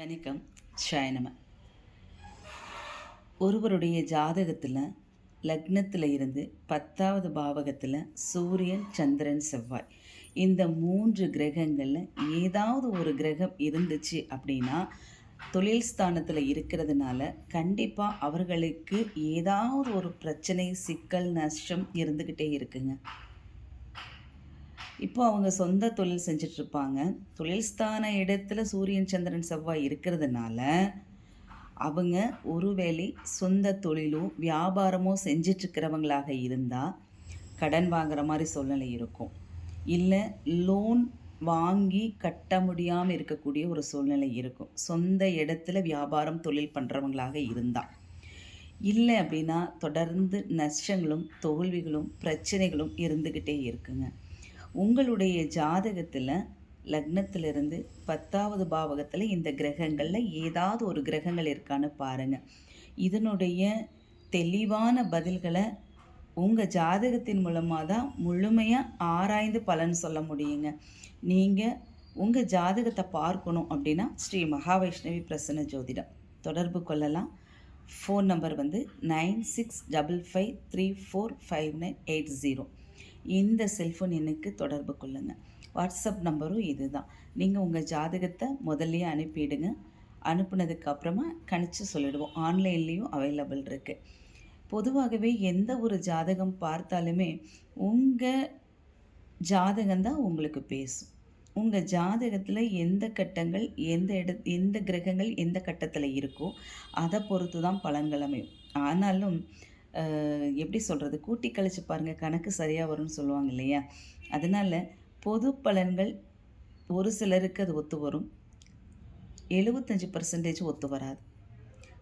வணக்கம். ஷாயனம ஒருவருடைய ஜாதகத்தில் லக்னத்தில் இருந்து பத்தாவது பாவகத்தில் சூரியன் சந்திரன் செவ்வாய். இந்த மூன்று கிரகங்களில் ஏதாவது ஒரு கிரகம் இருந்துச்சு அப்படின்னா தொழில் ஸ்தானத்தில் இருக்கிறதுனால கண்டிப்பாக அவர்களுக்கு ஏதாவது ஒரு பிரச்சனை சிக்கல் நஷ்டம் இருந்துக்கிட்டே இருக்குங்க. இப்போ அவங்க சொந்த தொழில் செஞ்சிட்ருப்பாங்க. தொழில் ஸ்தான இடத்துல சூரியன் சந்திரன் செவ்வாய் இருக்கிறதுனால அவங்க ஒருவேளை சொந்த தொழிலோ வியாபாரமோ செஞ்சிட்ருக்கிறவங்களாக இருந்தால் கடன் வாங்குற மாதிரி சூழ்நிலை இருக்கும். இல்லை லோன் வாங்கி கட்ட முடியாமல் இருக்கக்கூடிய ஒரு சூழ்நிலை இருக்கும். சொந்த இடத்துல வியாபாரம் தொழில் பண்ணுறவங்களாக இருந்தால் இல்லை அப்படின்னா தொடர்ந்து நஷ்டங்களும் தோல்விகளும் பிரச்சனைகளும் இருந்துக்கிட்டே இருக்குங்க. உங்களுடைய ஜாதகத்தில் லக்னத்திலிருந்து பத்தாவது பாவகத்தில் இந்த கிரகங்களில் ஏதாவது ஒரு கிரகங்கள் இருக்கான்னு பாருங்கள் இதனுடைய தெளிவான பதில்களை உங்கள் ஜாதகத்தின் மூலமாக தான் முழுமையாக ஆராய்ந்து பலன் சொல்ல முடியுங்க. நீங்கள் உங்கள் ஜாதகத்தை பார்க்கணும் அப்படின்னா ஸ்ரீ மகாவைஷ்ணவி பிரசன்ன ஜோதிடம். தொடர்பு கொள்ளலாம். ஃபோன் நம்பர் வந்து nine six double five three four five nine eight zero. இந்த செல்ஃபோன் எண்ணுக்கு தொடர்பு கொள்ளுங்கள் வாட்ஸ்அப் நம்பரும் இது தான் நீங்கள் உங்கள் ஜாதகத்தை முதல்லையே அனுப்பிடுங்க. அனுப்புனதுக்கு அப்புறமா கணிச்சு சொல்லிடுவோம். ஆன்லைன்லேயும் அவைலபிள் இருக்குது பொதுவாகவே எந்த ஒரு ஜாதகம் பார்த்தாலுமே உங்கள் ஜாதகம் தான் உங்களுக்கு பேசும். உங்கள் ஜாதகத்தில் எந்த கட்டங்கள் எந்த இட எந்த கிரகங்கள் எந்த கட்டத்தில் இருக்கோ அதை பொறுத்து தான் பலன்கள் அமையும். ஆனாலும் எப்படி சொல்கிறது கூட்டி கழிச்சு பாருங்கள் கணக்கு சரியாக வரும்னு சொல்லுவாங்க இல்லையா? அதனால் பொது பலன்கள் ஒரு சிலருக்கு அது ஒத்து வரும். எழுபத்தஞ்சி பர்சன்டேஜ் ஒத்து வராது.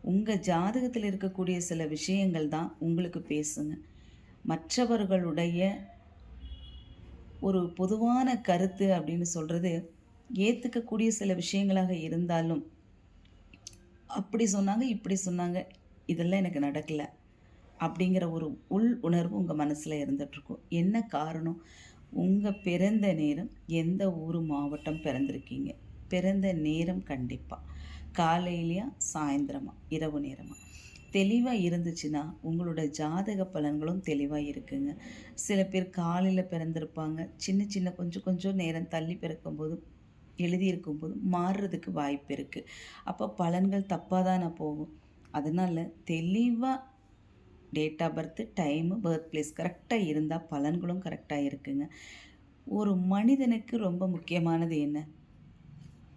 உங்கள் ஜாதகத்தில் இருக்கக்கூடிய சில விஷயங்கள் தான் உங்களுக்கு பேசுங்க. மற்றவர்களுடைய ஒரு பொதுவான கருத்து அப்படின்னு சொல்கிறது ஏற்றுக்கக்கூடிய சில விஷயங்களாக இருந்தாலும் அப்படி சொன்னாங்க இப்படி சொன்னாங்க இதெல்லாம் எனக்கு நடக்கலை. அப்படிங்கிற ஒரு உள் உணர்வு உங்கள் மனசில் இருந்துகிட்ருக்கும் என்ன காரணம்? உங்கள் பிறந்த நேரம் எந்த ஊர் மாவட்டம் பிறந்திருக்கீங்க? பிறந்த நேரம் கண்டிப்பாக காலையிலையா சாயந்தரமா? இரவு நேரமாக தெளிவாக இருந்துச்சுன்னா உங்களோட ஜாதக பலன்களும் தெளிவாக இருக்குங்க. சில பேர் காலையில் பிறந்திருப்பாங்க. சின்ன சின்ன கொஞ்சம் கொஞ்சம் நேரம் தள்ளி பிறக்கும்போது எழுதியிருக்கும்போது மாறுறதுக்கு வாய்ப்பு இருக்குது அப்போ பலன்கள் தப்பாக தானே போகும். அதனால் தெளிவாக date of birth time birth place கரெக்டாக இருந்தால் பலன்களும் கரெக்டாக இருக்குங்க. ஒரு மனிதனுக்கு ரொம்ப முக்கியமானது என்ன?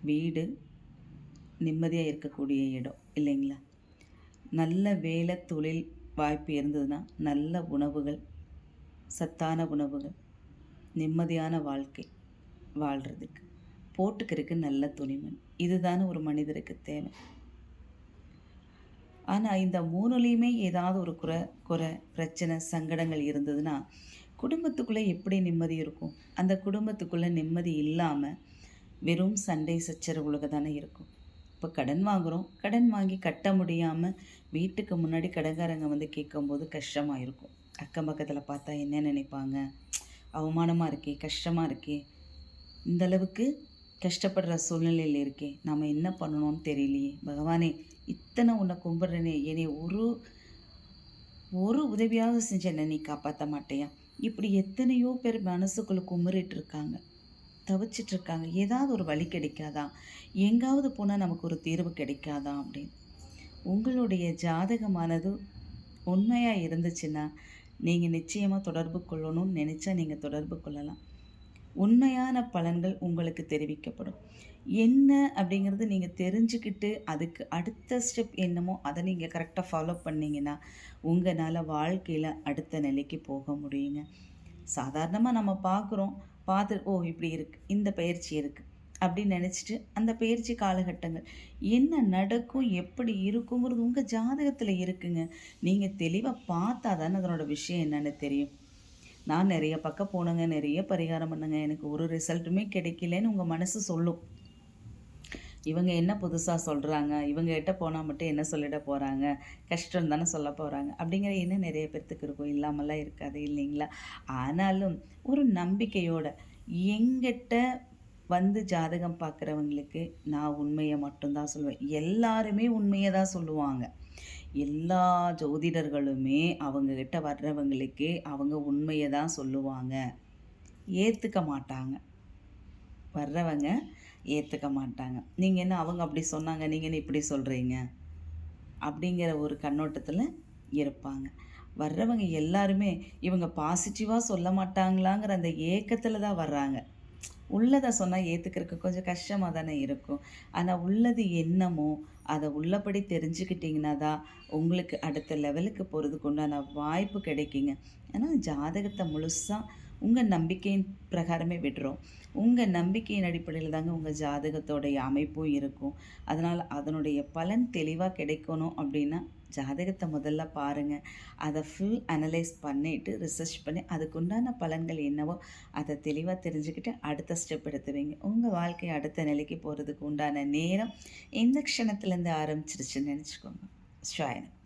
வீடு நிம்மதியாக இருக்கக்கூடிய இடம் இல்லைங்களா? நல்ல வேலை தொழில் வாய்ப்பு இருந்ததுன்னா நல்ல உணவுகள் சத்தான உணவுகள் நிம்மதியான வாழ்க்கை வாழ்கிறதுக்கு போட்டுக்கிறதுக்கு நல்ல துணிமண். இதுதானே ஒரு மனிதருக்கு தேவை. ஆனால் இந்த மூணுலேயுமே ஏதாவது ஒரு குறை குறை பிரச்சனை சங்கடங்கள் இருந்ததுன்னா குடும்பத்துக்குள்ளே எப்படி நிம்மதி இருக்கும்? அந்த குடும்பத்துக்குள்ளே நிம்மதி இல்லாமல் வெறும் சண்டை சச்சரவுகளுக்கு தானே இருக்கும். இப்போ கடன் வாங்குகிறோம் கடன் வாங்கி கட்ட முடியாமல் வீட்டுக்கு முன்னாடி கடன்காரங்க வந்து கேட்கும்போது கஷ்டமாக இருக்கும். அக்கம் பக்கத்தில் பார்த்தா என்ன நினைப்பாங்க? அவமானமாக இருக்கே கஷ்டமாக இருக்கே. இந்தளவுக்கு கஷ்டப்படுற சூழ்நிலையில் இருக்கே நாம் என்ன பண்ணணும்னு தெரியலையே. பகவானே இத்தனை உன்னை கும்பிட்றேனே என்னை ஒரு ஒரு உதவியாவது செஞ்ச என்னை நீ காப்பாற்ற மாட்டேயா? இப்படி எத்தனையோ பேர் மனசுக்குள்ளே கும்பிட்டு இருக்காங்க தவிச்சிட்டு இருக்காங்க ஏதாவது ஒரு வழி கிடைக்காதா? எங்காவது போனால் நமக்கு ஒரு தீர்வு கிடைக்காதா அப்படின்னு. உங்களுடைய ஜாதகமானது உண்மையாக இருந்துச்சுன்னா நீங்கள் நிச்சயமாக தொடர்பு கொள்ளணும்னு நினச்சா நீங்கள் தொடர்பு கொள்ளலாம். உண்மையான பலன்கள் உங்களுக்கு தெரிவிக்கப்படும். என்ன அப்படிங்கிறது நீங்கள் தெரிஞ்சுக்கிட்டு அதுக்கு அடுத்த ஸ்டெப் என்னமோ அதை நீங்கள் கரெக்டாக ஃபாலோ பண்ணிங்கன்னா உங்களால் வாழ்க்கையில் அடுத்த நிலைக்கு போக முடியுங்க. சாதாரணமாக நம்ம பார்க்குறோம் பார்த்து ஓ இப்படி இருக்குது இந்த பயிற்சி இருக்குது அப்படின்னு நினச்சிட்டு அந்த பயிற்சி காலகட்டங்கள் என்ன நடக்கும் எப்படி இருக்குங்கிறது உங்கள் ஜாதகத்தில் இருக்குங்க. நீங்கள் தெளிவாக பார்த்தா தானே அதனோட விஷயம் என்னென்னு தெரியும். நான் நிறைய பக்கம் போனேங்க நிறைய பரிகாரம் பண்ணுங்க. எனக்கு ஒரு ரிசல்ட்டுமே கிடைக்கலன்னு உங்கள் மனசு சொல்லும். இவங்க என்ன புதுசாக சொல்கிறாங்க இவங்க கிட்ட போனால் மட்டும் என்ன சொல்லிட போகிறாங்க கஷ்டம் தானே சொல்ல போகிறாங்க அப்படிங்கிற என்ன நிறைய பேர்த்துக்கு இருக்கும். இல்லாமலாம் இருக்காது இல்லைங்களா? ஆனாலும் ஒரு நம்பிக்கையோட எங்கிட்ட வந்து ஜாதகம் பார்க்குறவங்களுக்கு நான் உண்மையை மட்டும்தான் சொல்லுவேன் எல்லாருமே உண்மையை தான் சொல்லுவாங்க. எல்லா ஜோதிடர்களுமே அவங்கக்கிட்ட வர்றவங்களுக்கு அவங்க உண்மையை தான் சொல்லுவாங்க. ஏற்றுக்க மாட்டாங்க. வர்றவங்க ஏற்றுக்க மாட்டாங்க. நீங்கள் என்ன அவங்க அப்படி சொன்னாங்க நீங்கள் என்ன இப்படி சொல்கிறீங்க அப்படிங்கிற ஒரு கண்ணோட்டத்தில் இருப்பாங்க. வர்றவங்க எல்லாருமே இவங்க பாசிட்டிவாக சொல்ல மாட்டாங்களாங்கிற அந்த ஏக்கத்தில் தான் வர்றாங்க. உள்ளதை சொன்னால் ஏற்றுக்கிறதுக்கு கொஞ்சம் கஷ்டமாக தானே இருக்கும். ஆனால் உள்ளது என்னமோ அதை உள்ளபடி தெரிஞ்சுக்கிட்டிங்கன்னா தான் உங்களுக்கு அடுத்த லெவலுக்கு போகிறதுக்கு உண்டான வாய்ப்பு கிடைக்குங்க. ஆனால் ஜாதகத்தை முழுசாக உங்கள் நம்பிக்கையின் பிரகாரமே விடுறோம் உங்கள் நம்பிக்கையின் அடிப்படையில் தாங்க உங்கள் ஜாதகத்தோடைய அமைப்பும் இருக்கும். அதனால் அதனுடைய பலன் தெளிவாக கிடைக்கணும் அப்படின்னா ஜாதகத்தை முதல்ல பாருங்கள் அதை ஃபுல் அனலைஸ் பண்ணிவிட்டு ரிசர்ச் பண்ணி அதுக்குண்டான பலன்கள் என்னவோ அதை தெளிவாக தெரிஞ்சுக்கிட்டு அடுத்த ஸ்டெப் எடுத்து வைங்க. உங்கள் வாழ்க்கை அடுத்த நிலைக்கு போகிறதுக்கு உண்டான நேரம் இந்த க்ஷணத்துலேருந்து ஆரம்பிச்சிருச்சுன்னு நினச்சிக்கோங்க. ஸ்வாயனம்